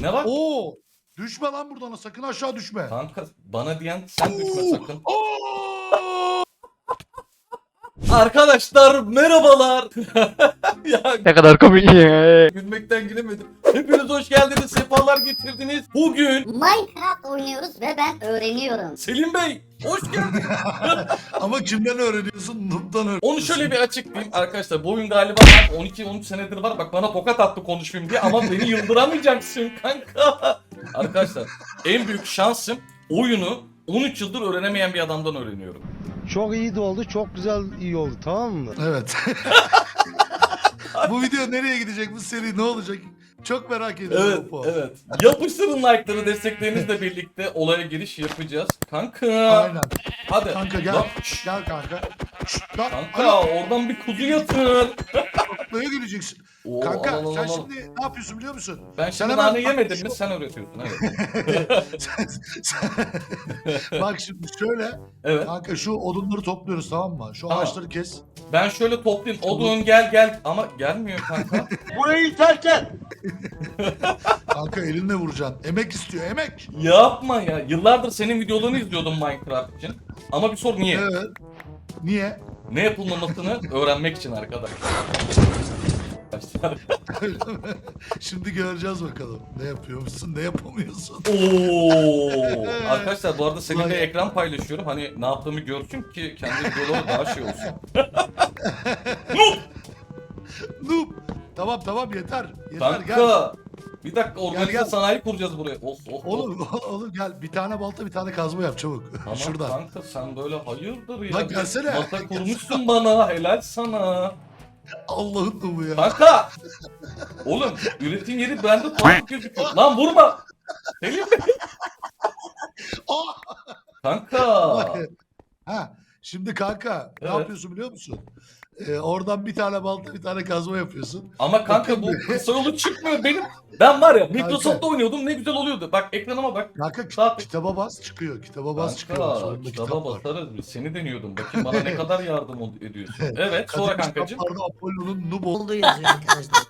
Ne var? Oo! Düşme lan buradan sakın aşağı düşme. Kanka bana diyen sen düşme sakın. Oo! Arkadaşlar merhabalar. ya Ne kadar komik ya. gülmekten gülemedim. Hepiniz hoş geldiniz. Sefalar getirdiniz. Bugün Minecraft oynuyoruz ve ben öğreniyorum. Selim Bey hoş geldin. Ama kimden öğreniyorsun? Noob'dan öğreniyorsun. Onu şöyle bir açıklayayım arkadaşlar. Bu oyun galiba var, 12-13 senedir var. Bak bana tokat attı konuşmayayım diye ama beni yıldıramayacaksın kanka. Arkadaşlar en büyük şansım oyunu 13 yıldır öğrenemeyen bir adamdan öğreniyorum. Çok iyi de oldu, çok güzel iyi oldu tamam mı? Evet. bu video nereye gidecek? Bu seri ne olacak? Çok merak ediyorum. Evet, Opo. evet. Yapıştırın like'ları desteklerinizle birlikte olaya giriş yapacağız. Kanka. Aynen. Hadi. Kanka gel. Lan, Gel kanka. Lan. Kanka oradan bir kuzu yatır. Neye güleceksin? Oo, Kanka al, al, sen al, şimdi ne yapıyorsun biliyor musun? Ben şimdi nane yemedim mi sen öğretiyorsun evet. Sen- sen- Bak şimdi şöyle. Evet. Kanka şu odunları topluyoruz tamam mı? Şu Tamam. ağaçları kes. Ben şöyle toplayayım. Odun gel gel ama gelmiyor kanka. Kanka elinle vuracaksın. Emek istiyor emek. Yapma ya. Yıllardır senin videolarını izliyordum Minecraft için. Ama bir sor niye? Evet. Niye? Ne yapılmamasını öğrenmek için arkadaşlar. Öyle mi? Şimdi göreceğiz bakalım. Ne yapıyormuşsun, ne yapamıyorsun. Oo. Arkadaşlar bu arada seninle Vay. ekran paylaşıyorum. Hani ne yaptığımı görsün ki kendi videoları daha şey olsun. Noob. Tamam tamam yeter. Yeter gel. Kanka. Bir dakika organize gel. sanayi kuracağız buraya. Of of. Oğlum oğlum gel. Bir tane balta bir tane kazma yap çabuk. Tamam Şuradan. kanka sen böyle hayırdır ya. Lan gelsene. Masa kurmuşsun bana helal sana. Allah'ın noobu ya. Kanka. Oğlum üretim yeri bende tuhaf gözüküyor. Lan vurma. Selim Bey. Aa! Kanka. ha. Şimdi kanka ne Evet. yapıyorsun biliyor musun? Ee, oradan bir tane balta bir tane kazma yapıyorsun. Ama kanka bu yolu çıkmıyor benim. Ben var ya Microsoft'ta oynuyordum ne güzel oluyordu. Bak ekranıma bak. Kanka ki- Saat- kitaba bas çıkıyor. Kitaba bas çıkıyor. Kanka Sonunda kitaba kitap var. basarız biz. Seni deniyordum. Bakayım bana ne kadar yardım ediyorsun. Evet sonra kankacığım. kitaplarda Apollo'nun noob olduğu yazıyor arkadaşlar.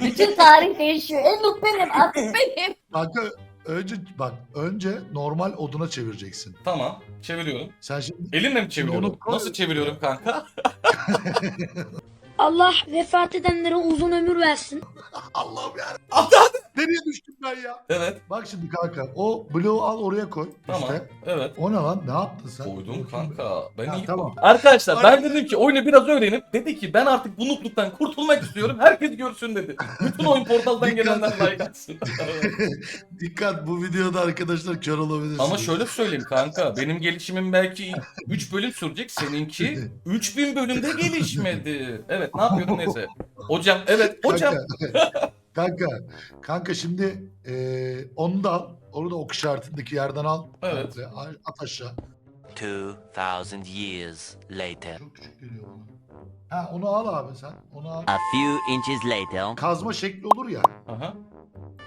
Bütün tarih değişiyor. En mutlu benim. Artık benim. Kanka önce bak önce normal oduna çevireceksin. Tamam çeviriyorum. Sen şimdi Elimle mi çeviriyorum? onu. Nasıl çeviriyorum kanka? Allah vefat edenlere uzun ömür versin. Allah'ım ya. Hadi. Nereye düştüm ben ya? Evet Bak şimdi kanka o bloğu al oraya koy. tamam. İşte. Evet. O ne lan? Ne yaptın sen? Koydum kanka. Ben iyi tamam. Arkadaşlar ben dedim ki oyunu biraz öğrenip dedi ki ben artık bu nutluktan kurtulmak istiyorum. Herkes görsün dedi. Bütün oyun portaldan gelenler like atsın. Dikkat bu videoda arkadaşlar kör olabilirsiniz. Ama şöyle söyleyeyim kanka. Benim gelişimim belki 3 bölüm sürecek. Seninki 3000 bölümde gelişmedi. Evet ne yapıyordun neyse. Hocam evet hocam. Kanka, kanka, şimdi eee onu da al. Onu da ok işaretindeki yerden al. Evet. Ve At aşağı. 2,000 years later. Çok küçük geliyor bana. Ha onu al abi sen. Onu al. A few inches later. Kazma şekli olur ya. Aha.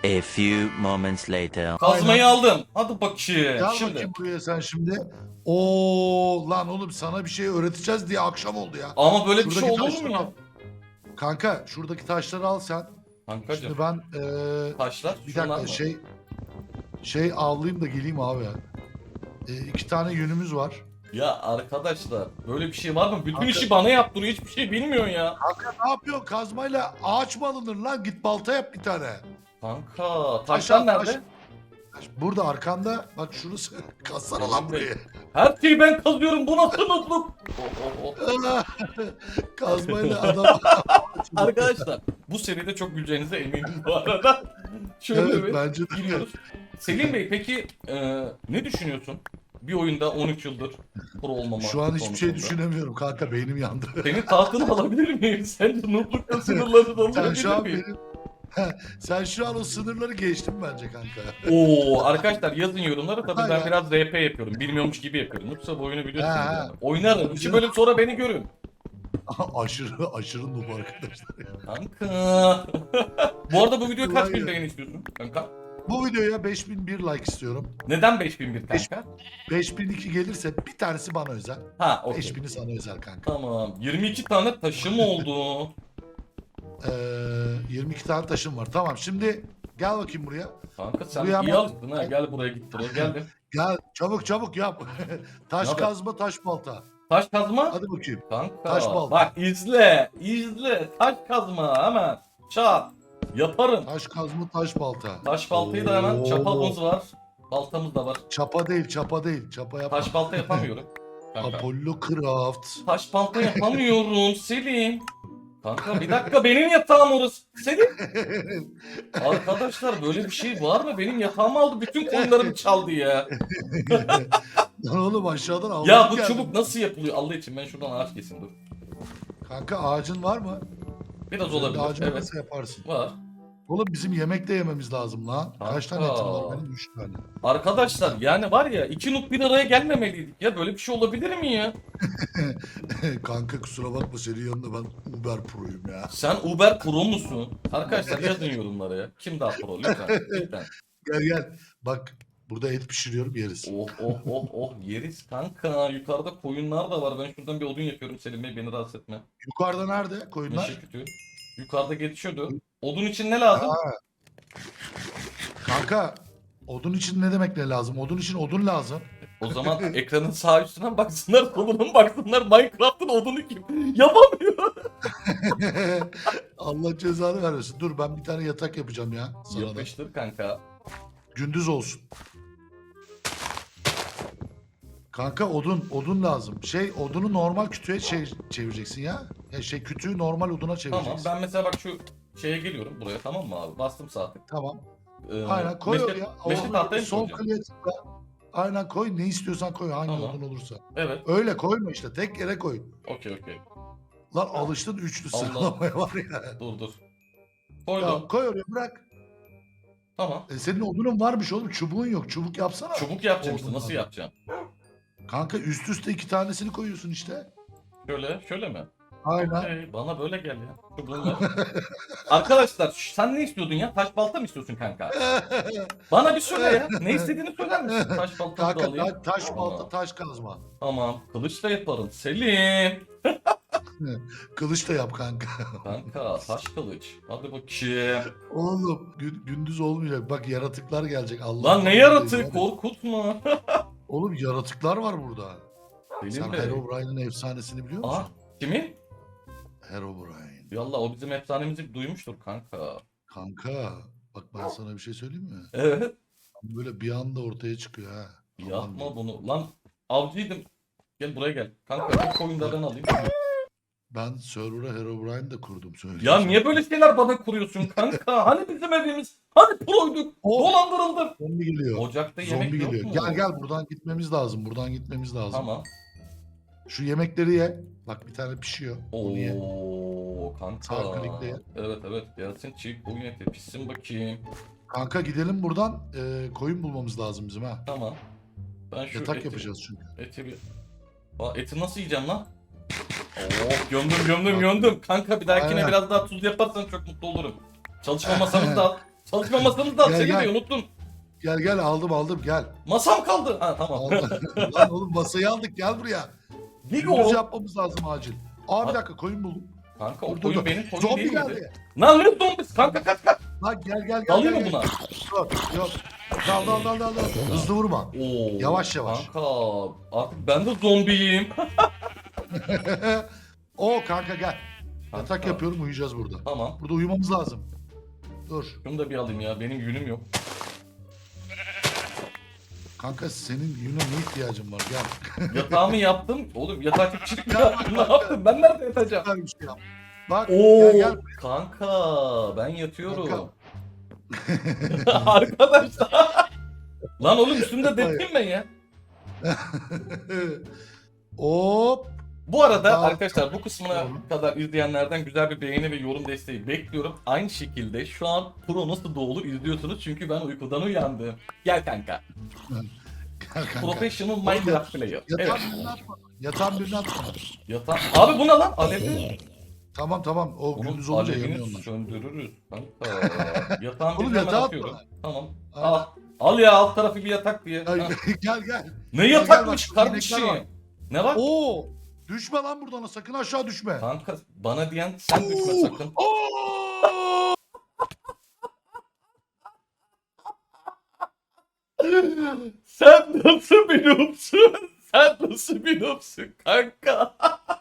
A few moments later. Kazmayı aldım. Hadi bakayım. Gel Şimdi. bakayım buraya sen şimdi. Oo lan oğlum sana bir şey öğreteceğiz diye akşam oldu ya. Ama böyle bir şey Şuradaki olur mu taşları ya? al. Kanka şuradaki taşları al sen. Kankacım Şimdi ben eee taşlar bir dakika mı? şey şey avlayayım da geleyim abi. E, iki tane yünümüz var. Ya arkadaşlar böyle bir şey var mı? Bütün Kanka- işi bana yaptırıyor. Hiçbir şey bilmiyor ya. Kanka ne yapıyorsun? Kazmayla ağaç mı alınır lan? Git balta yap bir tane. Kanka taşlar nerede? aşağı. Burada arkanda bak şurası kazsana lan burayı. Her şeyi ben kazıyorum. Bu nasıl mutluluk? Kazmayla adam. Arkadaşlar bu seride çok güleceğinize eminim bu arada. Şöyle evet bir bence de. giriyoruz. Selim Bey peki e, ne düşünüyorsun? Bir oyunda 13 yıldır pro olmama Şu an hiçbir şey düşünemiyorum kanka beynim yandı. Senin tahtını alabilir miyim? Sence nutlukla sınırları doldurabilir miyim? benim sen şu an o sınırları geçtin bence kanka. Oo arkadaşlar yazın yorumlara tabii ben biraz RP yapıyorum. Bilmiyormuş gibi yapıyorum. Yoksa bu oyunu biliyorsunuz. Ha. Oynarım. İki bölüm sonra beni görün. aşırı aşırı noob arkadaşlar. Kanka. bu arada bu video kaç bin beğeni istiyorsun kanka? Bu videoya 5001 like istiyorum. Neden 5001 kanka? 5002 gelirse bir tanesi bana özel. Ha okey. 5000'i sana özel kanka. Tamam. 22 tane taşım oldu. Ee, 22 tane taşım var. Tamam şimdi Gel bakayım buraya. Kanka sen Buraya iyi bak. alıştın ha. Gel buraya git buraya. Geldim. Gel çabuk çabuk yap. taş Ne haber? kazma taş balta. Taş kazma. Hadi bakayım. Kanka Taş balta. bak izle. izle. Taş kazma hemen. Çat. Yaparım. Taş kazma taş balta. Taş baltayı da hemen Oo. çapalımız var. Baltamız da var. Çapa değil çapa değil. Çapa yap. Taş balta yapamıyorum. Kanka. Apollo Craft. Taş balta yapamıyorum Selim. Kanka bir dakika benim yatağım orası. Selim. Arkadaşlar böyle bir şey var mı? Benim yatağımı aldı bütün konularımı çaldı ya. Lan oğlum aşağıdan al. Ya bu çubuk nasıl yapılıyor Allah için ben şuradan ağaç kesin dur. Kanka ağacın var mı? Biraz Sen de olabilir. Ağacın Evet nasıl yaparsın? var. Oğlum bizim yemek de yememiz lazım lan. Kaç tane etin var benim? 3 tane. Arkadaşlar yani var ya iki nuk bir araya gelmemeliydik ya böyle bir şey olabilir mi ya? Kanka kusura bakma senin yanında ben Uber Pro'yum ya. Sen Uber Pro musun? Arkadaşlar yazın yorumlara ya. Kim daha pro lütfen. lütfen. Gel gel. Bak burada et pişiriyorum yeriz. Oh oh oh oh yeriz kanka. Yukarıda koyunlar da var. Ben şuradan bir odun yapıyorum Selim Bey beni rahatsız etme. Yukarıda nerede koyunlar? Meşe kütüğü. Yukarıda geçiyordu. Odun için ne lazım? Ha. Kanka odun için ne demek ne lazım? Odun için odun lazım. O zaman ekranın sağ üstüne baksınlar, soluna mı baksınlar. Minecraft'ın odunu kim? Yapamıyor. Allah cezanı vermesin. Dur ben bir tane yatak yapacağım ya sana da. Yapıştır kanka. Gündüz olsun. Kanka odun odun lazım. Şey odunu normal kütüğe şey, çevireceksin ya. ya. Şey kütüğü normal oduna Tamam çevireceksin. ben mesela bak şu şeye geliyorum buraya tamam mı abi? Bastım. Tamam. Ee, Aynen koy meşe- oraya. Odunu tahtaya mı Sol koyacağım? tıkla. Aynen koy ne istiyorsan koy hangi Tamam. odun olursa. Evet. Öyle koyma işte tek yere koy. Okey okey. Lan alıştın üçlü Allah. sıralamaya var ya. Dur dur. Koydum. Tamam koy oraya bırak. Tamam. E, senin odunun varmış oğlum çubuğun yok. Çubuk yapsana. Çubuk yapacağım işte. Odun Nasıl yapacağım? Kanka üst üste iki tanesini koyuyorsun işte. Şöyle, şöyle mi? Aynen. Okey, bana böyle gel ya. Var. Arkadaşlar sen ne istiyordun ya? Taş balta mı istiyorsun kanka? Bana bir söyle ya. Ne istediğini söyler misin? Taş balta da Kanka alayım. ta- taş balta taş kazma. Tamam. Kılıç da yaparım. Selim. Kılıç da yap kanka. Kanka taş kılıç. Hadi bakayım. Oğlum gü- gündüz olmayacak. Bak yaratıklar gelecek. Allah Lan ne yaratığı korkutma. Oğlum yaratıklar var burada. Sen Selim Bey. Herobrine'in efsanesini biliyor musun? Aa, kimin? Herobrine. Yallah o bizim efsanemizi duymuştur kanka. Kanka bak ben sana bir şey söyleyeyim mi? Evet. Böyle bir anda ortaya çıkıyor ha. Yapma bunu. Lan avcıydım. Gel buraya gel. Kanka bir koyunlardan alayım. Ben server'a Herobrine de kurdum söyleyeyim. Ya niye böyle şeyler bana kuruyorsun kanka? Hani bizim evimiz? Hani proyduk? Dolandırıldık. Zombi geliyor. Ocakta yemek Zombi yok geliyor. mu? Gel gel buradan gitmemiz lazım. Buradan gitmemiz lazım. Tamam. Şu yemekleri ye. Bak bir tane pişiyor. Onu ye. Oo kanka. Sağ klikle ye. Evet evet. Gelsin çiğ koyun eti. Pişsin bakayım. Kanka gidelim buradan. e, koyun bulmamız lazım bizim ha. Tamam. Ben şu Yatak eti, yapacağız çünkü. Eti bir... Aa, eti nasıl yiyeceğim lan? Oh gömdüm gömdüm gömdüm. Kanka bir dahakine Aynen. biraz daha tuz yaparsan çok mutlu olurum. Çalışma masamızı da al. Çalışma masamızı da al. Gel, Seni gel. de unuttum. Gel gel aldım aldım gel. Masam kaldı. Ha tamam. Aldım. Lan oğlum masayı aldık gel buraya. Big Gündüz o. yapmamız lazım acil. Aa bir dakika koyun buldum. Kanka o Dur, dur, koyun dur. benim koyun Zombi değil miydi? geldi. Lan ne zombisi? Kanka kaç kaç. Lan gel gel gel. Gel, mı gel. buna? Yok yok. Dal dal dal dal. dal. Hızlı vurma. Oo. Yavaş yavaş. Kanka artık ben de zombiyim. o kanka gel. Yatak Kanka, yapıyorum uyuyacağız burada. Tamam. Burada uyumamız lazım. Dur. Şunu da bir alayım ya. Benim yünüm yok. Kanka senin yüne ne ihtiyacın var? Gel. Yatağımı yaptım. Oğlum yatak mi Ya? Ne yaptım? Ben nerede yatacağım? Bir şey yap. Bak Oo, gel gel. kanka ben yatıyorum. Kanka. Arkadaşlar. Lan oğlum üstümde dedim ben ya. Hop. Bu arada Tamam. arkadaşlar bu kısmına kadar izleyenlerden güzel bir beğeni ve yorum desteği bekliyorum. Aynı şekilde şu an Pro nasıl doğulu izliyorsunuz çünkü ben uykudan uyandım. Gel kanka. Gel kanka. Professional Minecraft player. Yatağın Evet. birini atma. Yatağın birini atma. Yatağı. Abi bu ne lan? Alevli. Tamam tamam. O Onun gündüz olunca yanıyor onlar. söndürürüz. Kanka. Oğlum birini hemen atıyorum. Tamam. Al. Al ya alt tarafı bir yatak diye. Ha. gel gel. Ne yatakmış kardeşim? Ne var? Oo. Düşme lan buradan sakın aşağı düşme. Kanka bana diyen sen düşme sakın. sen nasıl bir noobsun? Sen nasıl bir noobsun kanka?